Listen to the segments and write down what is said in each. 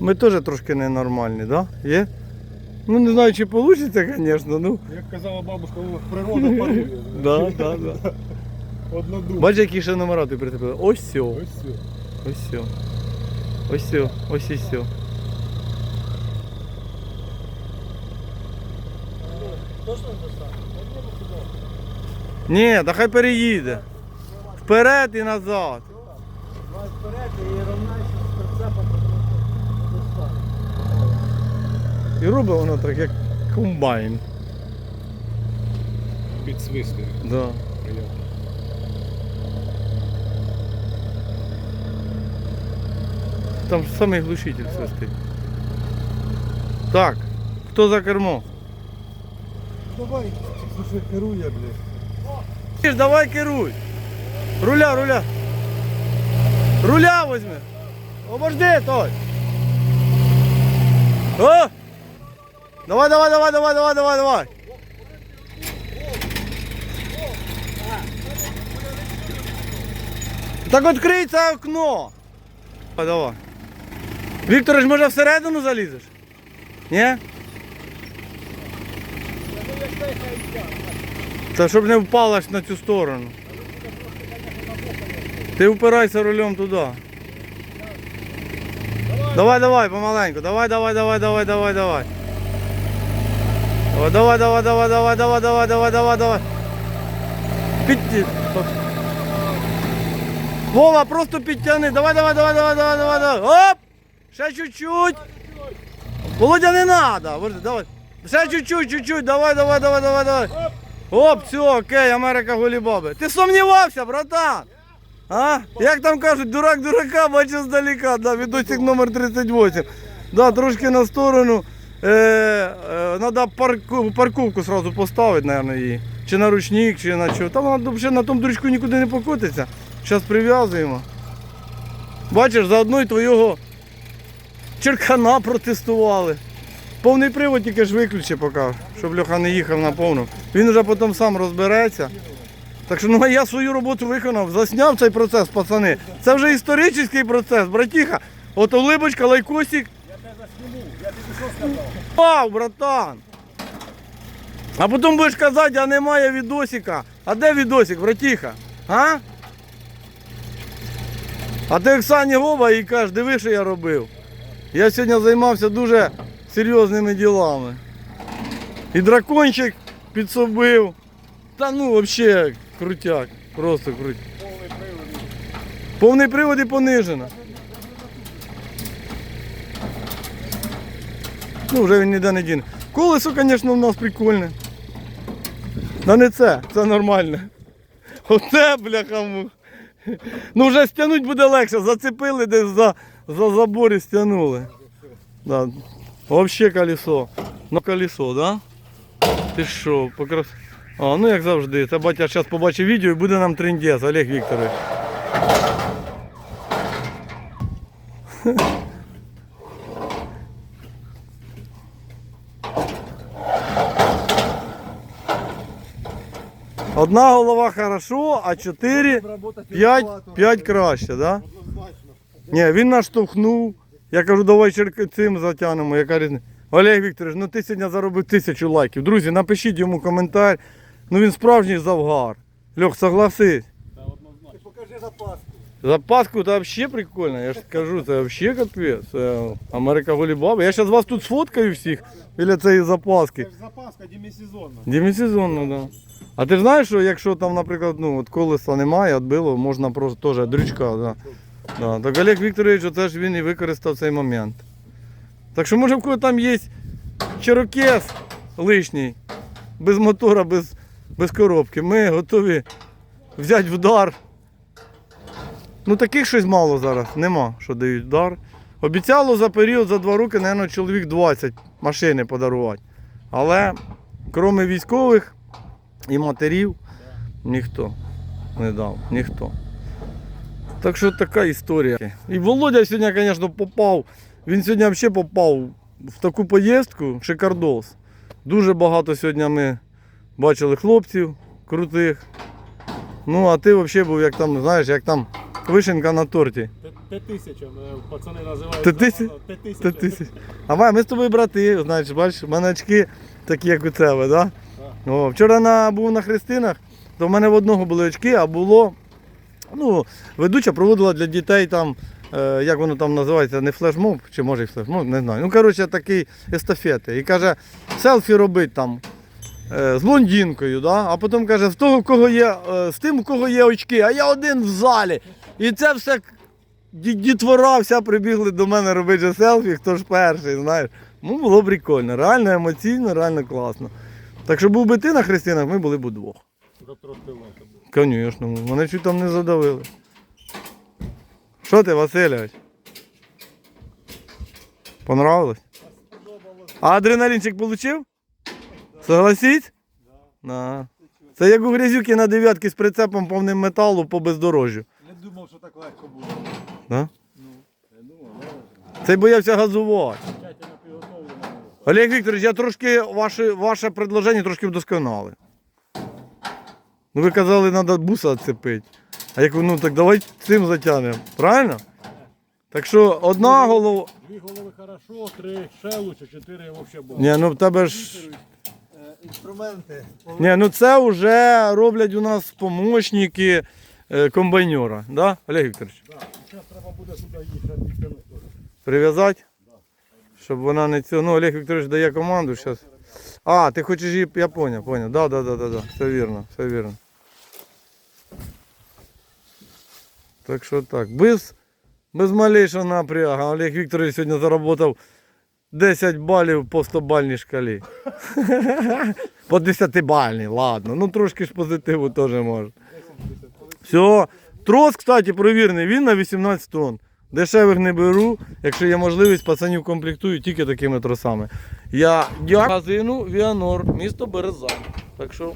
Ми теж трошки ненормальні, да? Є? Ну не знаю, чи вийде, звісно, ну. Як казала бабушка, природа парує. Да, да, да. Однодумно. Бачиш, які ще номера ти прицепили? Ось все. Ось все. Ось все. Ось все. Ось і все. Ні, та хай переїде. Вперед і назад. вперед і рівняйся з прицепом, тому що І робить воно так, як комбайн. Підсвистує. Да. Приємно. Там ж самий глушитель свистить. Так, хто за кермо? Давай, слушай, керує, блядь. Ти ж давай керуй. Руля, руля. Руля возьми. Обожди, той. О! Давай, давай, давай, давай, давай, давай, давай. Так відкрий це окно. Давай, давай. Вікторович, може всередину залізеш? Ні? Та щоб не впала ж на цю сторону. Ти впирайся рулем туди. Давай, давай, помаленьку. Давай, давай, давай, давай, давай, давай. Давай, давай, давай, давай, давай, давай, давай, давай, давай, давай. Підті. Вова, просто підтягни. Давай, давай, давай, давай, давай, давай, давай. Оп! Ще чуть-чуть. Володя, не надо. Давай. Ще чуть-чуть, чуть-чуть. Давай, давай, давай, давай, давай. Оп, все, окей, Америка голібаби. Ти сумнівався, братан? А? Як там кажуть, дурак дурака бачить здалека, да, відосик номер 38. Да, трошки на сторону. Е, е, парку, парковку сразу поставити, наверное, її. Чи на ручник, чи на що. Там вона взагалі на тому дрючку нікуди не покотиться. Зараз прив'язуємо. Бачиш, заодно і твого черкана протестували. Повний привод тільки ж виключи поки, щоб Льоха не їхав на повну. Він вже потім сам розбереться. Так що ну, я свою роботу виконав, засняв цей процес, пацани. Це вже історичний процес, братіха. От улибочка, лайкосик. Я тебе зніму, я тобі що сказав? Вау, братан! А потім будеш казати, а немає відосика. А де відосик, братіха? А? А ти Оксані Гова і кажеш, диви, що я робив. Я сьогодні займався дуже серйозними ділами. І дракончик підсобив. Та ну взагалі крутяк. Просто крутяк. Повний привод. І понижено. Ну, вже він ніде не діне. Колесо, звісно, у нас прикольне. Та не це, це нормальне. Оце, бляха. Ну вже стягнути буде легше. Зацепили десь за, за забор і стягнули. Да. Взагалі колесо. Ну колесо, да? Ти що, покрас... А, ну як завжди. Це батя зараз побачить відео і буде нам трендець, Олег Вікторович. Одна голова хорошо, а чотири, п'ять, п'ять краще, да? Ні, він наштовхнув. Я кажу, давай цим затягнемо. Яка різниця? Олег Вікторович, ну ти сьогодні заробив тисячу лайків. Друзі, напишіть йому коментар. Ну він справжній завгар. Льох, согласись. Ти покажи запаску. Запаску то взагалі прикольно, я ж кажу, це взагалі капець. Америка Голібаба. Я зараз вас тут сфоткаю всіх біля цієї запаски. Це ж запаска демісезонна. Демісезонно, да. А ти знаєш, що якщо там, наприклад, ну, от колеса немає, відбило, можна просто теж дрючка. Да. Да. Так Олег Вікторович, оце ж він і використав цей момент. Так що може в кого там є черокес лишній, без мотора, без, без коробки. Ми готові взяти вдар. Ну таких щось мало зараз, нема, що дають вдар. Обіцяло за період, за два роки, мабуть, чоловік 20 машини подарувати. Але крім військових і матерів, ніхто не дав, ніхто. Так що така історія. І Володя сьогодні, звісно, попав. Він сьогодні взагалі попав в таку поїздку, шикардос. Дуже багато сьогодні ми бачили хлопців крутих. Ну, а ти взагалі був як там, знаєш, як там вишенка на торті. Т-1000, пацани називають. Т- тисяч? Та ти сі- А ми з тобою брати, знаєш, бачиш, мене очки такі, як у тебе, да? О, вчора на, був на Христинах, то в мене в одного були очки, а було. Ну, ведуча проводила для дітей там, е, як воно там називається, не флешмоб, чи може і флешмоб, не знаю. Ну, коротше, такий естафети. І каже, селфі робить там е, з блондинкою, да? а потім каже, з того, кого є, е, з тим, у кого є очки, а я один в залі. І це все дітвора вся прибігли до мене робити селфі, хто ж перший, знаєш. Ну, було прикольно, реально емоційно, реально класно. Так що був би ти на Христинах, ми були б удвох. Звісно, мене чуть там не задавили. Що ти, Васильович? Понравилось? А адреналінчик получив? Согласіть? Да. Це як у грязюки на дев'ятки з прицепом повним металу по бездорожжю. Не думав, що так легко буде. Да? Цей боявся газувати. Олег Вікторович, я трошки ваше, ваше предложення трошки вдосконали. Ну ви казали, треба буса відцепити. А як ну так давай цим затягнемо. Правильно? Так що одна голова. Дві голови хорошо, три ще лучше, чотири взагалі було. Ні, ну в тебе ж. Інструменти. Ні, ну це вже роблять у нас помощники е, комбайнера. Да? Олег Вікторович? Зараз треба буде сюди їхати. Прив'язати? Щоб вона не цього. Ну, Олег Вікторович дає команду зараз. А, ти хочеш її. Я поняв, поняв. Да, да, да, да, да. Все вірно, все вірно. Так що так. Без, без малейшого напрягу. Олег Вікторович сьогодні заработав 10 балів по 100 бальній шкалі. По 10 бальній, ладно. Ну трошки ж позитиву теж може. Все. Трос, кстати, провірений, він на 18 тонн. Дешевих не беру, якщо є можливість, пацанів комплектую тільки такими тросами. Я магазину Віанор, місто Березань. Так що,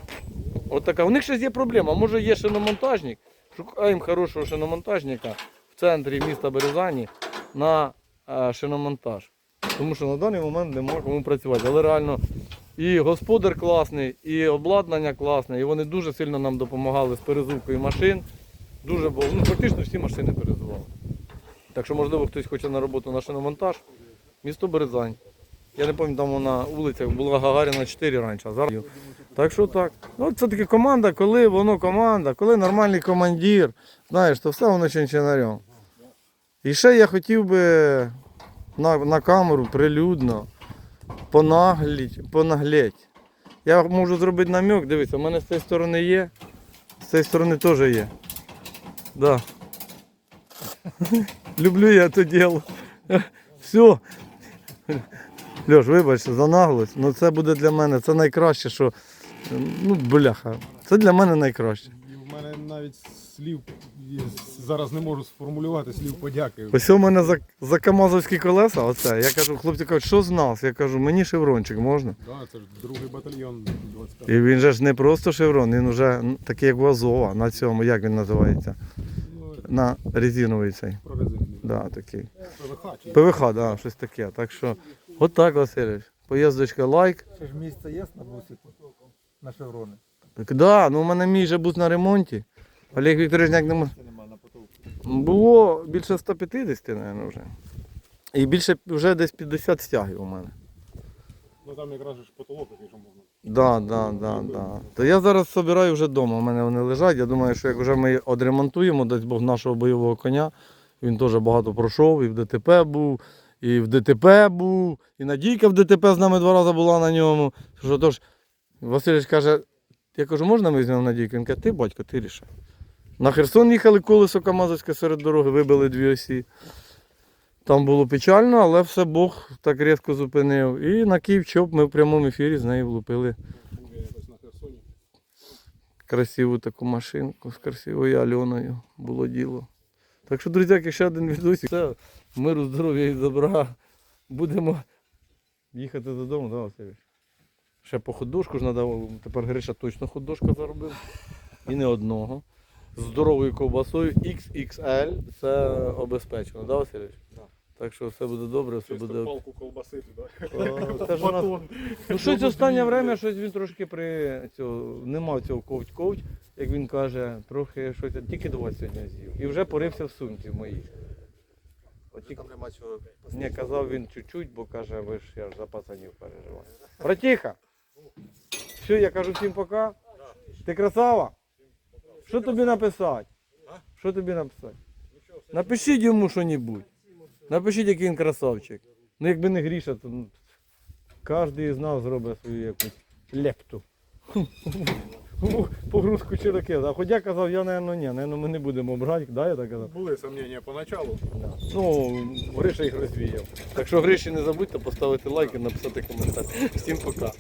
от така. У них ще є проблема. Може є шиномонтажник. Шукаємо хорошого шиномонтажника в центрі міста Березані на е, шиномонтаж. Тому що на даний момент нема кому працювати. Але реально і господар класний, і обладнання класне, і вони дуже сильно нам допомагали з перезувкою машин. Дуже було, ну фактично всі машини перезували. Так що, можливо, хтось хоче на роботу на шиномонтаж. Місто Березань. Я не пам'ятаю, там на вулицях була Гагаріна 4 раніше, а зараз. Так що так. Ну, це таки команда, коли воно команда, коли нормальний командир, знаєш, то все воно чинчинарем. І ще я хотів би на, на камеру прилюдно понагліть, понаглеть. Я можу зробити намек, дивіться, у мене з цієї сторони є, з цієї сторони теж є. Да. Люблю я це діло. Все. Льош, вибач за наглость, але це буде для мене це найкраще, що. Ну, бляха. Це для мене найкраще. І в мене навіть слів зараз не можу сформулювати слів подяки. Ось у мене за, за Камазовські колеса, оце. Я кажу, хлопці кажуть, що з нас? Я кажу, мені шеврончик можна. Да, це ж другий батальйон 25. І він же ж не просто шеврон, він вже такий, як у Азова, на цьому, як він називається? На резиновий цей. Да, такий. ПВХ да, щось таке. Так що, от так, Васильович. Поїздочка лайк. Ще ж місце є на бусику? На шеврони. Так, да, ну у мене мій вже був на ремонті. Олег Вікторович ніяк не може. Це. Було більше 150, мабуть, вже. І більше вже десь 50 стягів у мене. Ну там якраз ж потолок, якщо можна. Да, да, да, да. То я зараз збираю вже вдома, у мене вони лежать. Я думаю, що як вже ми одремонтуємо, десь Бог нашого бойового коня, він теж багато пройшов, і в ДТП був, і в ДТП був, і Надійка в ДТП з нами два рази була на ньому. Що тож, Васильович каже, я кажу, можна ми візьмемо Надійку? Він каже, ти батько, ти рішай. На Херсон їхали колесо Камазовське серед дороги, вибили дві осі. Там було печально, але все Бог так різко зупинив. І на Київ чоп ми в прямому ефірі з нею влупили красиву таку машинку з красивою Альоною. Було діло. Так що, друзяки, ще один відосик. Все, миру, здоров'я і добра. Будемо їхати додому, да, Васильович? Ще по ходошку ж треба, тепер Гриша точно ходошка заробив. І не одного. З здоровою ковбасою XXL це обезпечено, да, Васильович? Так. Так що все буде добре, все Чисто буде. палку колбаси туди. О, Це ж у нас Батон. Ну щось останнє время щось він трошки при цього, не мав цього ковть-ковть. як він каже, трохи щось, тільки два сьогодні з'їв. І вже порився в сумці в моїй. От тільки- Там нема чого. Ні, казав він чуть-чуть, бо каже, ви ж я ж за пацанів переживаю. Братіха! Що, я кажу всім пока? Ти красава? Що тобі написати? Що тобі написати? Напишіть йому що-небудь. Напишіть, який він красавчик. Ну якби не гріша, то ну, кожен з нас зробить свою якусь лепту. Погрузку чирокеза. А хоч я казав, я, напевно, ні, напевно, ми не будемо брати, да, я так казав? Були сумнівня поначалу. Ну, Гриша їх розвіяв. Так що Гриші не забудьте поставити лайк і написати коментар. Всім пока.